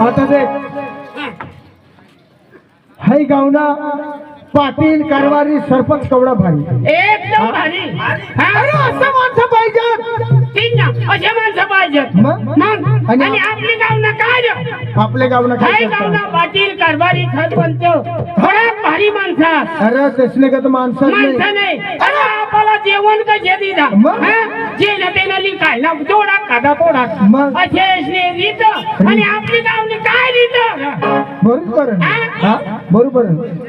आता हाय गावना पाटील कारवारी सरपंच कवडा भारी. एकदम भारी. हा? अरे असं माणसं पाहिजे ठीक ना असे माणसं पाहिजेत. मग? मग? आणि आणि आपली गावना काय रे? आपल्या गावना काय काय करतात? गावना पाटील कारभारी सरपंच. खरंच भारी माणसं. अरे तसले माणसं माणसं नाही. नाही. अरे आपल्याला जेवण कसे दिला? मग? ना ना तोडा मग? असे रीत आणि आपली गावनी काय रीत बरोबर आहे. हा? बरोबर आहे.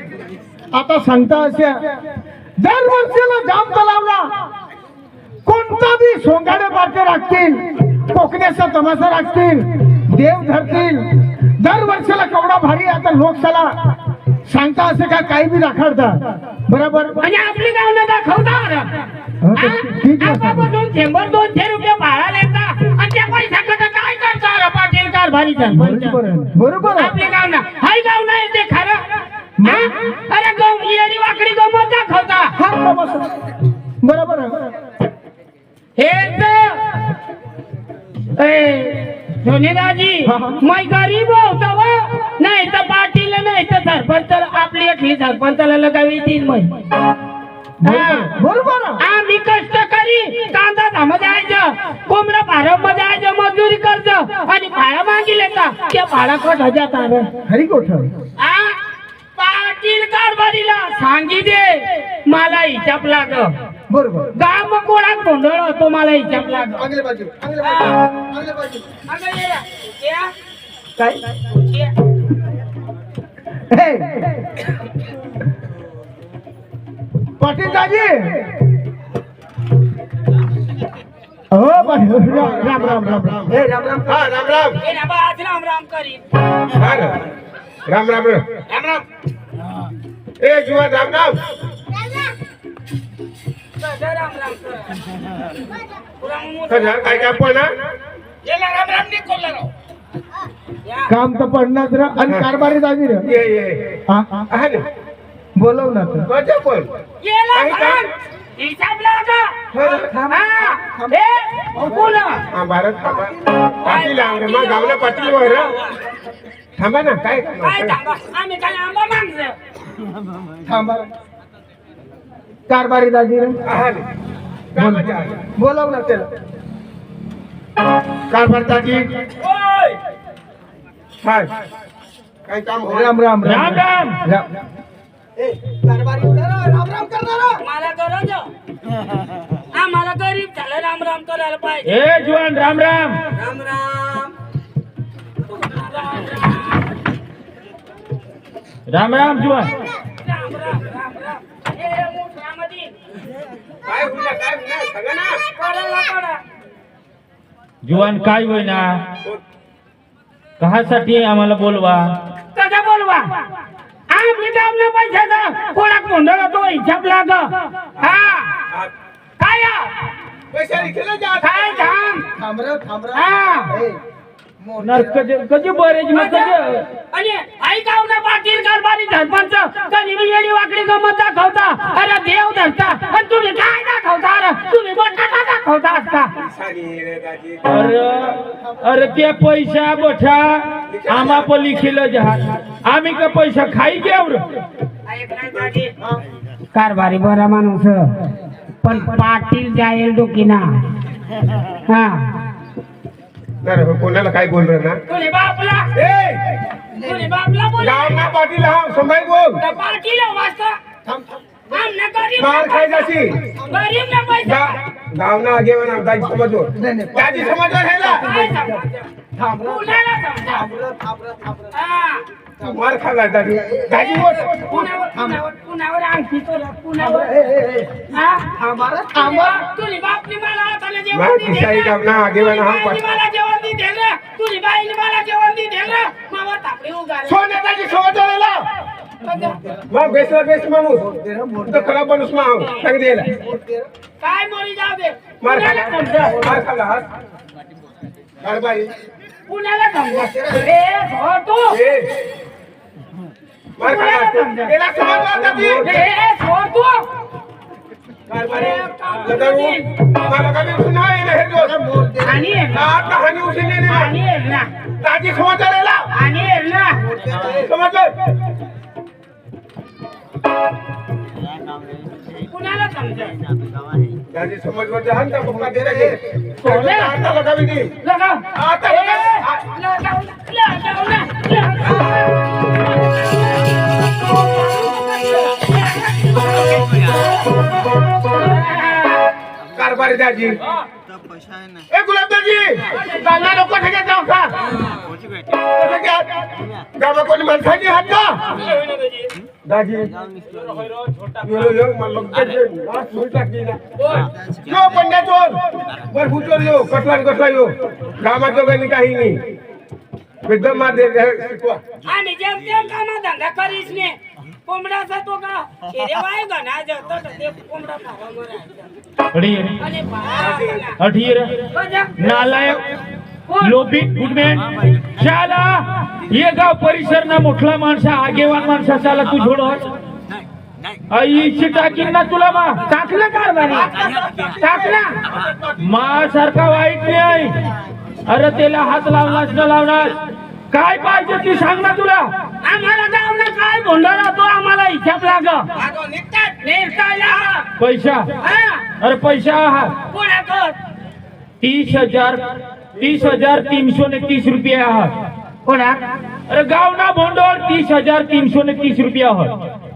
आता सांगता अशा दरवर्षीला जाम तलावला. कोणता बी सोंगाडे पार्टी राखतील कोकण्याचा तमाशा राखतील देव धरतील. दरवर्षीला केवढा भारी आता लोकशाला. सांगता असे काय काही बी राखाडतात बरोबर? आणि आपली गावनं दाखवतात हा, तर ठीक आहे, साहेब. दोन शंभर दोनशे रुपये भाडा लेता आणि त्या पैशाकडे काय करता पाटील कारभारी बरोबर आहे. बरोबर आहे. आपले गाव ना हाय गाव नाही ते खरं हा? अरे गौ येडी वाकडी गमत दाखवता हा तमाशा बरोबर आहे. हे सोनेदाजी हा, हा. मै गरीब होता व नाही तर पाटील नाही तर सरपंच आपली एकली सरपंचाला लगावी तीन मै बरोबर आम्ही कष्ट करी कांदा धाम जायचं कोंबडा फारममध्ये जायचं मजुरी करत आणि भाडा मागिले का त्या भाडा कट हजार आलं हरी गोठ आ? पाटील कारभारीला सांगी दे मला हिचाप लाग बरोबर गाम कोणात गोंधळ होतो मला हिचाप लाग काय पाटील दाजी! हो पाटील राम राम राम राम हे राम राम हा राम राम. राम राम करी हा ना. राम. राम राम राम. ए जुवा राम राम. राम काय काय पण हा? राम राम नाही कोल्हा काम तर पडणार रे आणि कारभारी दाजी रे. ये ये. हा? हा ना. तर कोणत्या पण गेला काही काम? हिसाब लागा हा. हा ए बोला हा भारत थांबा पाटील आहे मग गावला पाटील वर थांबा ना काय काय थांबा आम्ही काय आंबा मागचं थांबा कारभारी दाजी रे हा ना. काय मजा आहे? बोलव ना त्याला कारभार दाजी ओय हाय काय काम हो? राम राम राम राम राम मला गरज आम्हाला गरीब झालं राम राम करायला पाहिजे. ए जुवान राम राम. राम राम. राम राम जुवान राम राम राम राम. ए मोठ्यामध्ये काय सांगा ना. पडायला पडा. जुवान काय होईना? कशासाठी आम्हाला बोलवा? कसा बोलवा? आम्ही दामना पैशाचा कोणाक गोंधळ तो हिसाब लाग हा काय पैसा लिखले जा काय थांब थांब रे थांब रे हा. मोठे- मग कजे आणि ऐकाव ना पाटील कारभारी सरपंच कधी मी येडी वाकडी गमत दाखवता? अरे देव धरता आणि तुम्ही काय दाखवता? अरे तुम्ही बटाटा दाखवता असता अरे अरे ते पैसा बठा आम्हा पण लिखिल जहाज आम्ही का पैसा खाई घेऊ कारभारी बरा माणूस. पण पाटील जाईल डोकीना. हा. नाही रे, कोणाला काय बोल रहा ना? बापला? ए! तुझे बापला बोल गाव ना पाटील हा संभाई बोल. पाटील वाजता आमना गरीब मार खाय जाशी गरीब ना पैसा. गा- गाव ना आगे वना दाजी समजो नाही, नाही. दाजी समजो हेला? थांब? थांब थांब थांब. हा. मार खाला बोल कुणावर कुणावर कुणावर आणखी तुला थांब कुणावर रे, ए, ए, ए. हा? थांब थांब. तुझी बापनी मला हाताला जेवण दिलं. ना? आगे वना हा मला जेवण दिलं. तुझी बाईनी मला जेवण दिलं. मावा तापडी उगाली. सोने दाजी समजो हेला मग बेसला बेस माणूस. तो खराब माणूस मा सांग देला काय मोरी जाऊ दे. मार खाला. मार खाला हात. मार गेला समजला दाजी ए हो तू. પેલા છોડ દો દીદી એ છોડ દો તાજી સમજ સમજ त्याची समझ में जहां तक मुक्का दे रहे कोने आता लगा भी ए गुलाबदाजी! गाणं नको ठेके जाऊ का? कसं घ्या? गावा कोणी माणसाची हात का दाजी यो यो मला ये. सुई टाकली ना. यो पंड्या चोर हुचोर यो न कसला यो. गावात काही नाही. एकदम मार दे शिकवा. आणि जेम तेम कामा धंदा करीस ने कोंबडाचा तो का? गणा जतो ते कोंबडा खावा मरायचा बजा. नालायक. लोभी गुडमॅन शाला. ये गाव परिसर ना मोठला माणसा आगेवान माणसा. शाला तू झोड आईची टाकीन ना तुला मा टाकलं का टाकला? मा सारखा वाईट नाही. अरे त्याला हात लावलास न लावलास? काय पाहिजे ती सांग ना तुला आम्हाला गावला काय भोंडळा तो आम्हाला हिशाब लाग निघतायला पैसा हा अरे पैसा आहात कोणाकड तीस हजार तीस हजार तीनशे ने तीस रुपये आहात कोणा अरे गाव ना भोंडोळ तीस हजार तीनशे ने तीस रुपये आहात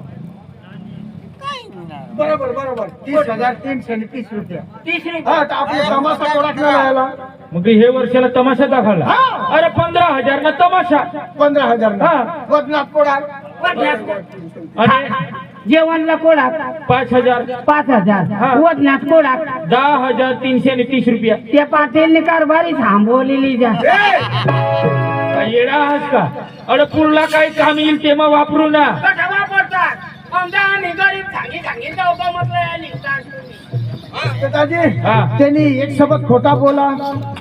बरोबर बरोबर. तीस हजार तीनशे तीस रुपये. तिसरी हा तर आपले तमाशा कोणाकडे राहिला? मग हे वर्षाला तमाशा दाखवला. हा. अरे पंधरा हजार ना तमाशा. पंधरा हजार हा. वजनात कोणा आणि जेवणला कोणा पाच हजार. पाच हजार. हा. वजनात कोणा दहा हजार तीनशे आणि तीस रुपया. त्या पाटीलने कारभारी थांबवलेली जा. काय येडा आहात का? अरे पुढला काही काम येईल तेव्हा वापरू ना. हा. त्यांनी एक सोबत खोटा बोला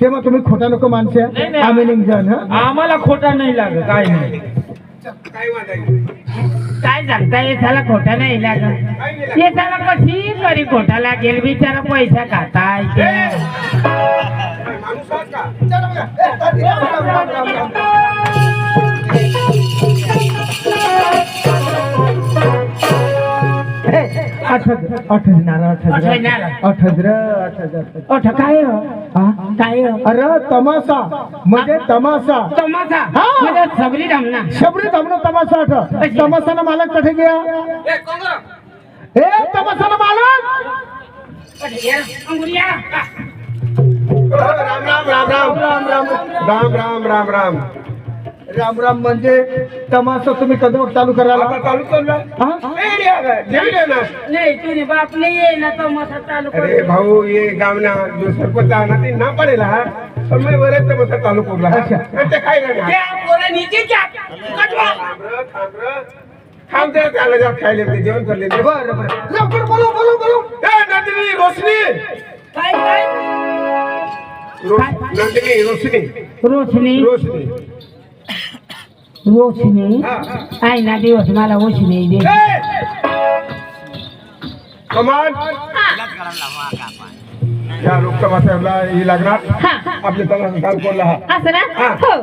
तेव्हा तुम्ही खोटा नको माणसे नाही, नाही. आम्ही निघजन हा? आम्हाला खोटा नाही लागत काय नाही. काय वाटायचं? काय सांगता येताला खोटा नाही लागत. येताला कशी करी खोटा लागेल बिचारा पैसा खाताय माणूस आहात का? हजार आठ हजार ओठ काय? काय? अरे तमाशा. म्हणजे तमाशा. तमाशा? हा. म्हणजे सबरी रमना शबरी तमनो तमाशा तमाशाना मालक कठे गया ए तमाशाना मालक? राम राम राम राम. राम राम राम राम राम. राम राम म्हणजे तमाशा तुम्ही कधी चालू करायला? आता चालू कर ना हा? ए, रे, अगं, जेवी रे ना नाही तुझी बाप नाही ये ना तमाशा चालू अरे कर भाऊ ये गावना जो सरपंच आहे ना ते ना पडेल हा? समय बरेच ते मसा चालू करू अच्छा. आणि ते काय करणार? त्या पोरांनीची चाप कटवा. थांब रं, थांब रं. थांब ते त्याला जा खायला ते जेवण करले ते. बरं बरं. लवकर बोलू बोलू बोलू ए, नंदिनी रोशनी. काय काय? रो- नंदिनी रोशनी. रोशनी. रोशनी. हा. ना दिवस मला रोशनी दे. ए! कमान! या लोकसभा साहेबला ही लागणार. आपले तलाठी काम कोणला हा असं ना? हा. हो.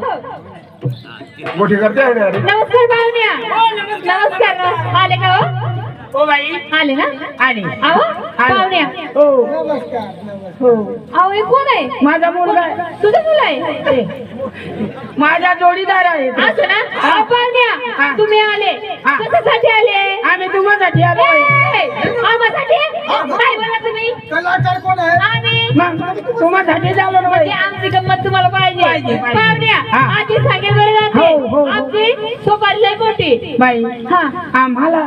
मोठी करते आहे ना अरे नमस्कार पाहुण्या नमस्कार. नमस्कार. आले का हो? O by. आले ना? आले. अहो पाहुण्या. हो. नमस्कार नमस्कार. हो अहो हे कोण आहे? माझा मुलगा आहे. तुझं मुलं आहे? ए, माझा जोडीदार आहे. असं ना? अहो, हा. पाहुण्या तुम्ही आले. हा. कशासाठी आले? आम्ही तुम्हासाठी आलो ए, आम्हासाठी? काय बोला तुम्ही? कलाकार कोण आहे आम्ही. मग तुम्हासाठी झालो ना बाई. म्हणजे आमची गंमत तुम्हाला पाहिजे. पाहिजे, पाहिजे. पाहुण्या हा. आधी सांगेल बरं हो, हो, हो. जाते आमची सोपारी लय मोठी. बाई हा. आम्हाला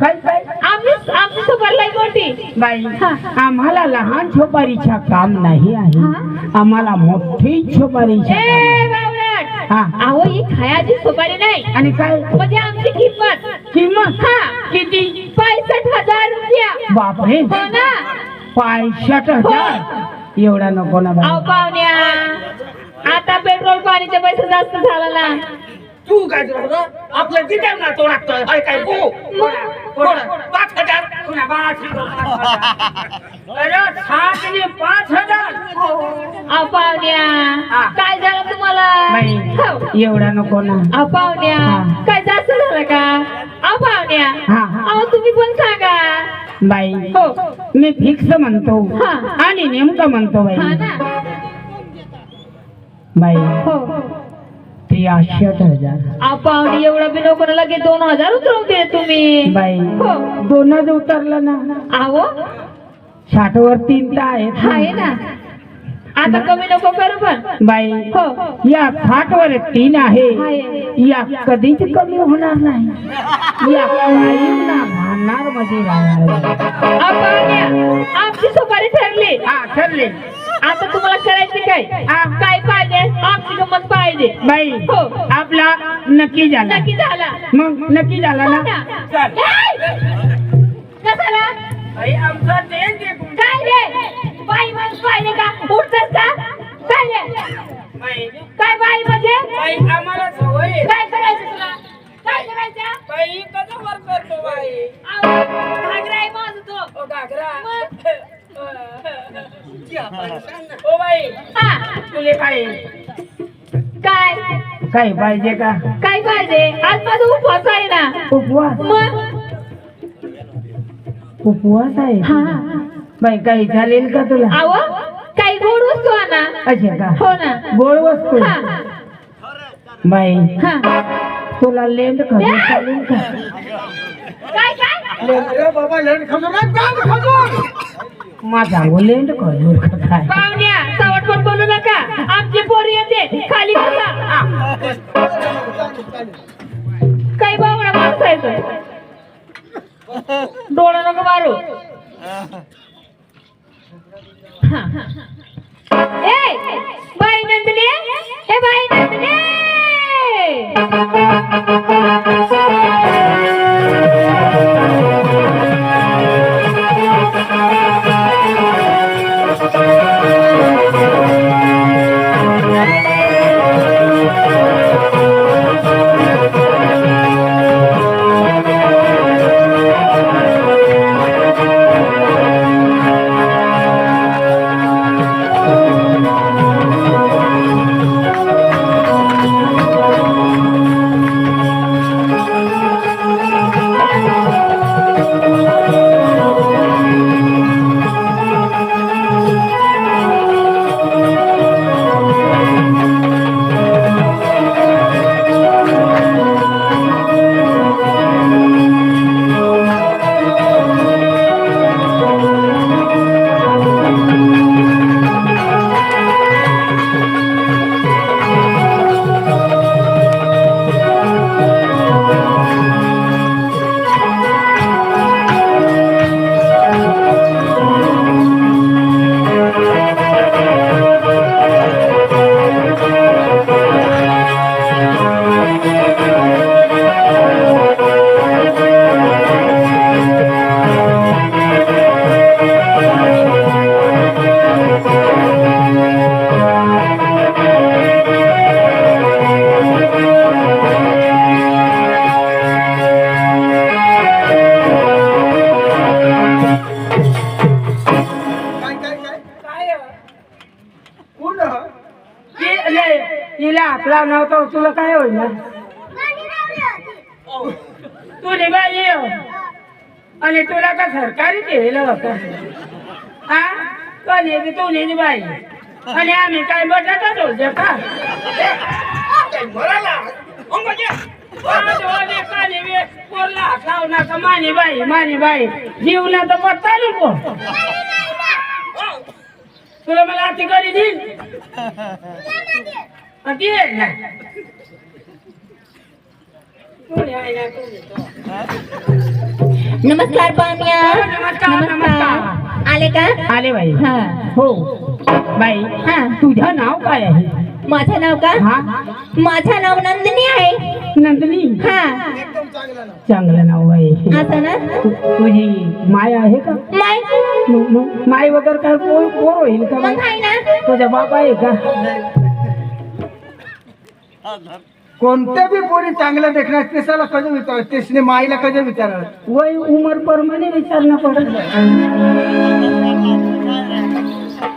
काय काय आमची आमची सोपारी लय मोठी बाई हा. आम्हाला लहान छोपारीच्या काम नाही आहे. हा. आम्हाला मोठी छोपारीच्या. ए बावळट हा. अहो ही खायाची सुपारी नाही. आणि काय? म्हणजे आमची किंमत. किंमत? हा. किती? पासष्ट हजार रुपया. बापरे. हो ना? पायसठ हजार? एवढा नको ना अहो बाई पाहुण्या. आता पेट्रोल पाणीचे पैसे जास्त झाला ना. तू काय आपलं तिथे ना तो लागतोय. हाय काय तू पाच हजार. पाच हजार. अरे सात आणि पाच हजार. हा. काय झालं तुम्हाला? हो. एवढा नको ना. हा. काय जास्त झालं का? हा, हा. अहो तुम्ही पण सांगा. बाई हो. मी फिक्स म्हणतो हा. आणि नेमकं म्हणतो बाई. हा बाई हो. त्र्याशठ हजार. पाहुणे एवढं बी नको ना लगेच दोन हजार उतरवते तुम्ही. बाई. हो. दोनच उतरलं ना. अहो साठ वर तीन तर आहेत आहे ना. आता कमी नको करू पण. बाई हो. या साठ वर तीन आहे. आहे. या कधीच कमी होणार नाही. या ना भांडणार मध्ये राहणार अहो, पाहुण्या आमची सुपारी ठरली. हा ठरले. आता तुम्हाला करायची काय? हा. काय पाहिजे? आमची गंमत पाहिजे. बाई हो. आपला नक्की झाला. नक्की झाला. मग नक्की झाला हो ना? चल. आमचा. काय रे? बाई माणूस पाहिजे का? उठतस का? काय रे? बाई काय बाई म्हणजे? बाई आम्हाला सवय आहे. काय करायचं तुला? काय करायचं? बाई कसं वर करतो बाई? अहो, घागरा आहे माझं तो. ओ घागरा. मग? ओ बाई हा तुले काय काय काय पाहिजे का? काय पाहिजे? आज माझा उपवास आहे ना. उपवास? मग? उपवास आहे? हा. बाई काही चालेल का तुला? काही गोड वस्तू आणा. असे का? हो ना. गोड वस्तू? हा. बाई हा. तुला लेंड खजूर चालेल का? काय काय? रे बाबा बँड खजूर माझा गो लेंड काय? पाहुण्या सावट पण बोलू नका. आमची पोरी येते. खाली बसा. काही बावळा माणूस डोळा नको मारू. ए बाई नंदिनी. ए बाई. आपला नव्हता तुला काय होईल तू बाई ये आणि तुला का सरकारी केलेलं होतं हा कधी बी तू नेली बाई आणि आम्ही काय बटाटा ठेवतो का मानी बाई मानी बाई जीवनाचा पत्ता आहे ना. कोणी कोणी तो. नमस्कार पाहुण्या. नमस्कार, नमस्कार. आले का? आले बाई. हा. हो. बाई हा. तुझं नाव काय आहे? माझं नाव का? हा. माझं नाव नंदिनी आहे. नंदिनी? हा. चांगलं नाव. आहे असं ना? तु- तुझी माय आहे का? माय? माय वगैरे काय पोर पोर होईल का बाई? मग आहे ना? तुझा बाप आहे का? कोणत्या बी पोरी चांगल्या देखणार तेसाला कधी विचार तेसने माईला कधी विचारणार? वय उमर प्रमाणे विचारणं पडत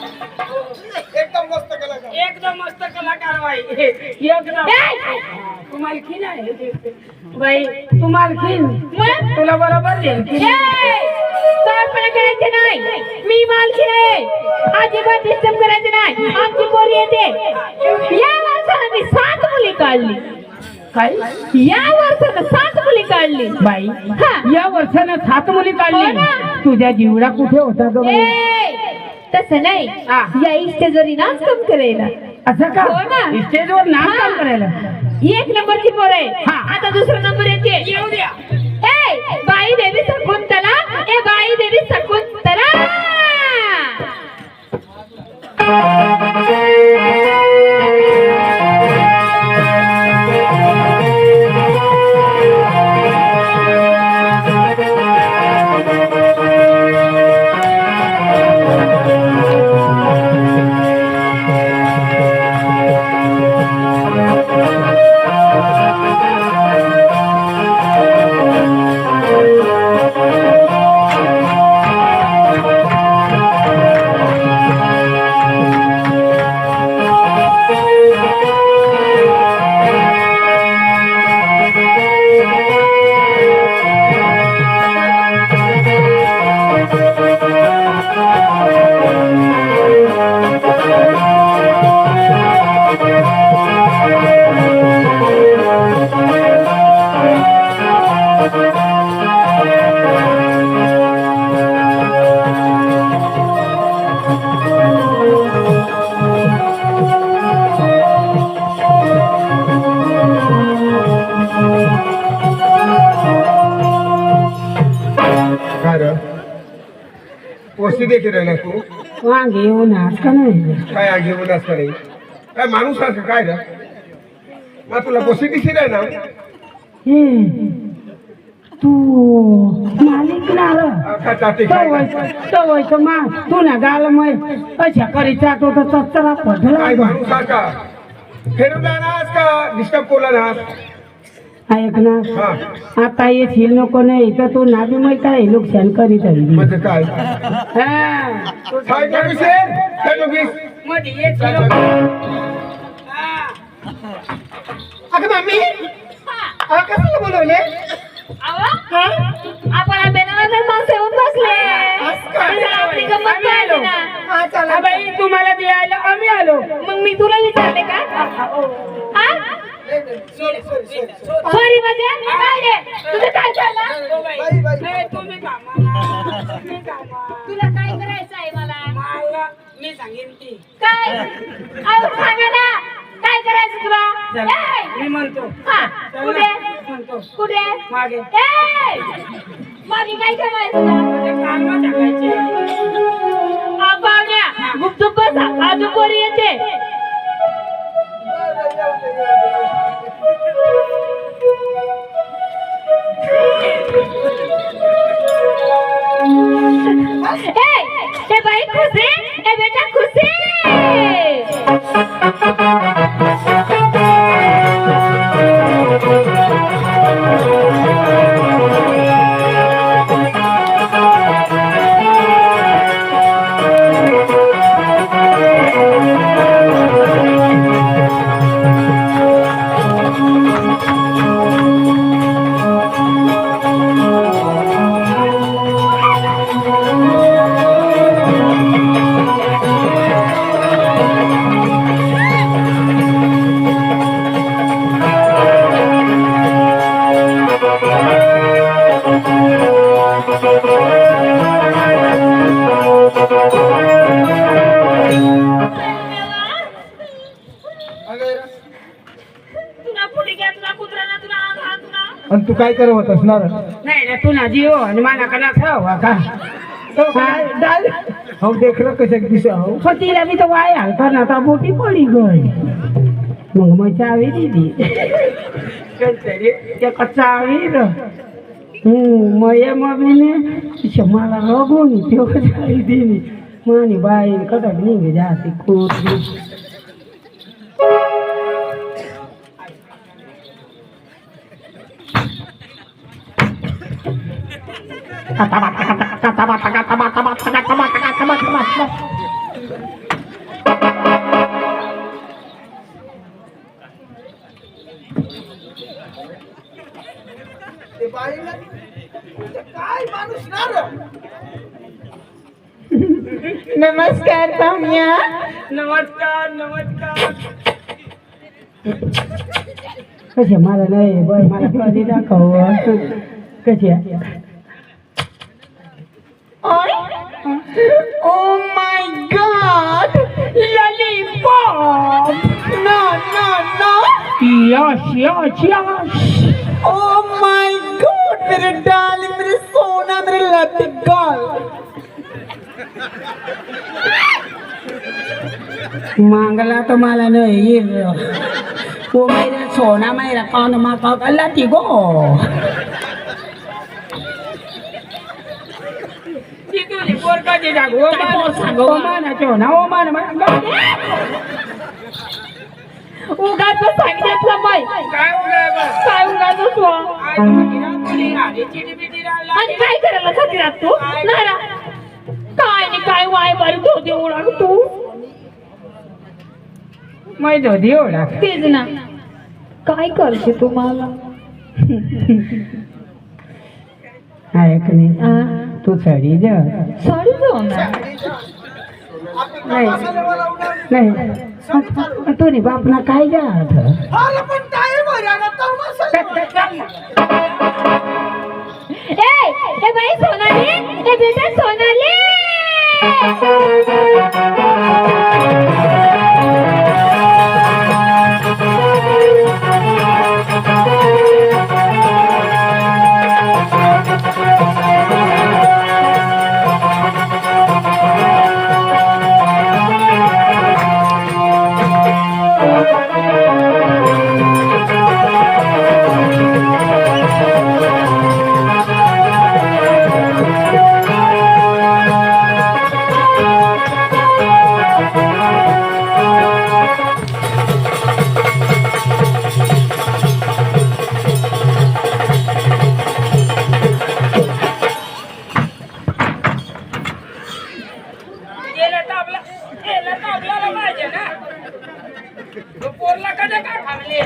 एकदम मस्त कलाकार एकदम मस्त कलाकार बाई? एकदम. तुम्हाला बाई तुला बरोबर करायचे नाही. मी मालकी आहे. अजिबात डिस्टर्ब करायचे नाही. काय? या वर्षाला सात मुली काढली. बाई हा. या वर्षानं सात मुली हो काढली ना. तुझ्या जीवडा कुठे होता ग बाई? ए, तसं नाही. हा. या इष्टेजोरी नाच कम करायला. असं का? हो ना. स्टेजवर नाच काम करायला. एक नंबरची पोर आहे. हा. आता दुसरा नंबर येते. येऊ द्या. ए बाई देवी शकुंतला. ए बाई देवी शकुंतला. देखील ना तू? वांगे येऊ नाच का नाही? काय आगी असं नाही? काय माणूस का काय रे? मग तुला बसी दिशी आहे ना? हे, तू मालिक ना रे. का चाटे काय तवयचं मा तू ना गाल मग अशा करी चाटो तर चच्चरा पडला काय माणूस आहे का फेरून जाणार का? डिस्टर्ब कोला ना ऐक ना हा आता येशील नको नाही तर तू नाबी मग काय नुकसान करीत आहे. म्हणजे काय हा. तू काय बघीस काय बघीसमध्ये येशील काय नको. बघीस? हा. अगं मम्मी अगं कशाला बोलवले आपण बेनावर माणसं येऊन बसले चला, आपली गंमत पाहिली ना हा चला हा बाई तुम्हाला द्यायला आम्ही आलो मग मी तुला विचारले का हा सॉरी म्हणजे काय रे? तुझं काय झालं तुम्ही तुला काय करायचं आहे मला मी सांगेन की काय अहो, सांगा ना काय करायचं तुला मी म्हणतो कुठे म्हणतो कुठे मागे मागे काय करायचं तुला म्हणजे कालवा टाकायचे हा, पाहुण्या गुपचूप बसा अजून पोरी येते ए ए बाई खुशी ए बेटा खुशी तुला पुढे घ्या तुला कुत्रा तुला अंग हात तुला आणि तू काय करत असणार नाही रे तू ना जीव आणि मला का ना खावा का काय डाल हो देखलं कशा दिसा हो पण तिला मी तर वाय हलका ना आता मोठी पडी गय मग मग चावी दिली त्या चावी र हम्म मग या मम्मीने मला रगून तेव्हा चावी काय माणूस नमस्कार पाहुण्या नमस्कार नमस्कार कसे मला नाही बर. मला कधी दाखव कसे ओ my god lollipop no no no yes yes yes oh my god मेरे डार्लिंग मेरे सोना मेरे लव गर्ल मांगला तो मला नाही वो मेरा सोना मेरा कौन मा का लाठी गो ती तुझी पोरकाची जाग ओ काय पोर सांग, मान उगाच सांगितलं माय. काय काय उगाच आणि काय करायला खातीर तू नारा काय नाही काय वाय बारी धोती ओळख तू मै धोती तेच ना. काय करते तू मला? ऐक नाही तू चढी जा. साडी जाऊ ना. नाही. नाही. तू नी बापना काय जा अरे पण टाइम आहे ना तमाशा ए ए बाई सोनाली ए बेटा सोनाली. गेलं तर आपल्याला पाहिजे ना. पोरला कधी काय थांबले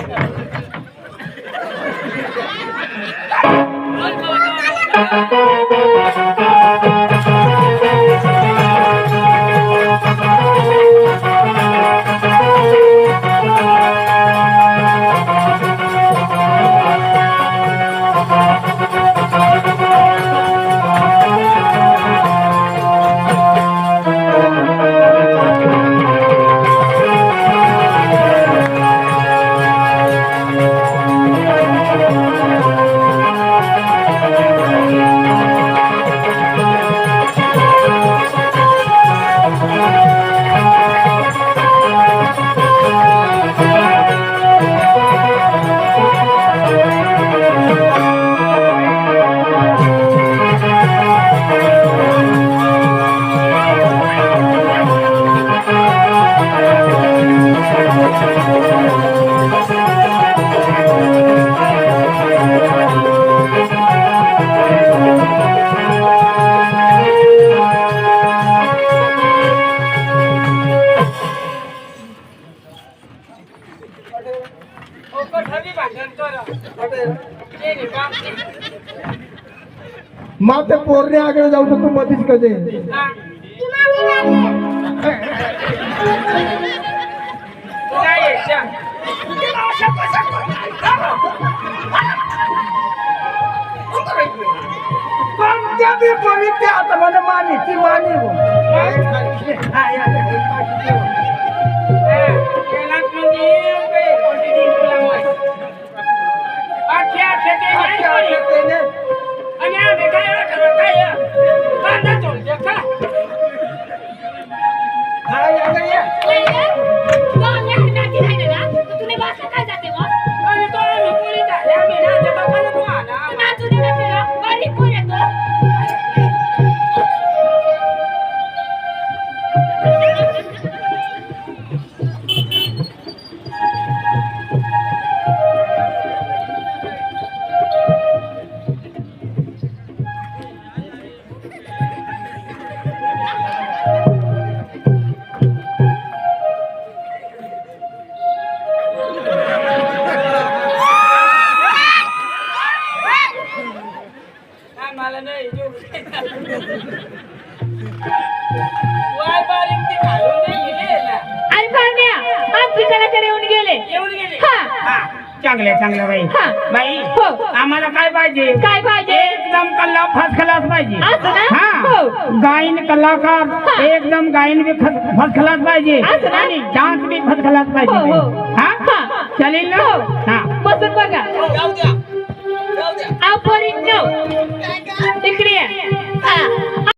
मग કે છે પંજાબી પવિત્યા તમને માની તી માની હું આખ્યા ખેતી આખ્યા Acá, acá, acá, acá, चांगले बाई हा. बाई हो. आम्हाला काय पाहिजे काय पाहिजे एकदम कल्ला फर्स्ट क्लास पाहिजे असं ना? हा हो. गायन कलाकार हा. एकदम गायन बी फर्स्ट क्लास पाहिजे असं ना? आणि डान्स बी फर्स्ट क्लास पाहिजे हो, हो. बाई. हा हा. चालेल ना हो. हा बसून बघा अहो पोरींनो